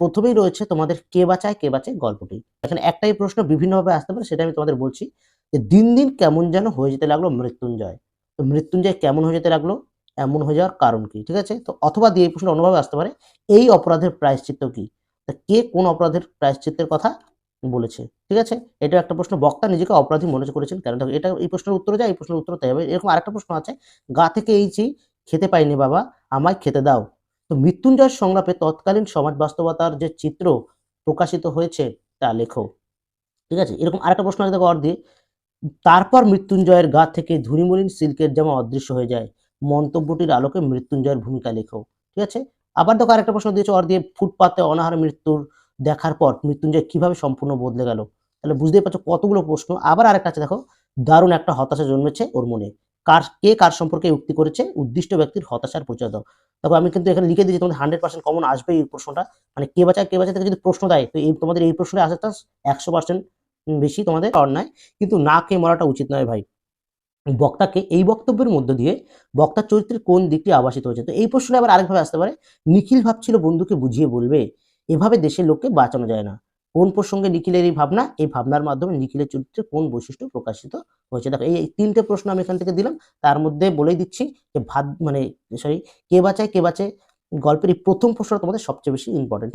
প্রথমেই রয়েছে তোমাদের কে বাঁচায় কে বাঁচায় গল্পটি। এখানে একটাই প্রশ্ন বিভিন্নভাবে আসতে পারে, সেটা আমি তোমাদের বলছি যে দিন দিন কেমন যেন হয়ে যেতে লাগল মৃত্যুঞ্জয়। তো মৃত্যুঞ্জয় কেমন হয়ে যেতে লাগল, এমন হয়ে যাওয়ার কারণ কি, ঠিক আছে? তো অথবা দিয়ে এই প্রশ্ন অন্যভাবে আসতে পারে, এই অপরাধের প্রায়শ্চিত্ত কি? তা কে কোন অপরাধের প্রায়শ্চিত্তের কথা বলেছে, ঠিক আছে? এটা একটা প্রশ্ন, বক্তা নিজেকে অপরাধী মনে করেছেন কেন? এটা এই প্রশ্নের উত্তর যায়, এই প্রশ্নের উত্তর তাই হবে। এরকম আরেকটা প্রশ্ন আছে, গা থেকে এই চেয়ে খেতে পাইনি বাবা, আমায় খেতে দাও। তো মৃত্যুঞ্জয়ের সংলাপে তৎকালীন সমাজ বাস্তবতার যে চিত্র প্রকাশিত হয়েছে, তা লেখো। ঠিক আছে? এরকম আরেকটা প্রশ্ন দেখো অর দিয়ে তারপর মৃত্যুঞ্জয়ের গা থেকে ধুনিমলিন সিল্কের জামা অদৃশ্য হয়ে যায়, মন্তব্যটির আলোকে মৃত্যুঞ্জয়ের ভূমিকা লেখো। ঠিক আছে? আবার দেখো আরেকটা প্রশ্ন দিয়েছে অর দিয়ে ফুটপাতে অনাহার মৃত্যুর দেখার পর মৃত্যুঞ্জয় কীভাবে সম্পূর্ণ বদলে গেল? তাহলে বুঝতেই পারছ কতগুলো প্রশ্ন। আবার আরেকটা আছে দেখো, দারুণ একটা হতাশা জন্মেছে ওর মনে। কার, কে কার সম্পর্কে উক্তি করেছে? উদ্দিষ্ট ব্যক্তির হতাশার পরিচয় দাও দেখো আমি কিন্তু এখানে লিখে দিয়েছি, তোমাদের হান্ড্রেড পার্সেন্ট কমন আসবে এই প্রশ্নটা। মানে কে বাঁচায়, কে বাঁচা থেকে যদি প্রশ্ন দেয়, তো এই তোমাদের এই প্রশ্নে আসার চান্স একশো পার্সেন্ট বেশি তোমাদের অন্যায় কিন্তু না কে মরাটা উচিত নয় ভাই। বক্তাকে এই বক্তব্যের মধ্য দিয়ে বক্তার চরিত্রের কোন দিকটি আবাসিত হয়েছে? তো এই প্রশ্নে আবার আরেকভাবে আসতে পারে। নিখিল ভাবছিল বন্ধুকে বুঝিয়ে বলবে। এভাবে দেশের লোককে বাঁচানো যায় না। কোন প্রসঙ্গে নিখিলের এই ভাবনা? এই ভাবনার মাধ্যমে নিখিলের চরিত্রে কোন বৈশিষ্ট্য প্রকাশিত হয়েছে? দেখো, এই তিনটে প্রশ্ন আমি এখান থেকে দিলাম। তার মধ্যে বলেই দিচ্ছি যে ভাত মানে সরি কে বাঁচায়, কে বাঁচে? গল্পের এই প্রথম প্রশ্ন তোমাদের সবচেয়ে বেশি ইম্পর্টেন্ট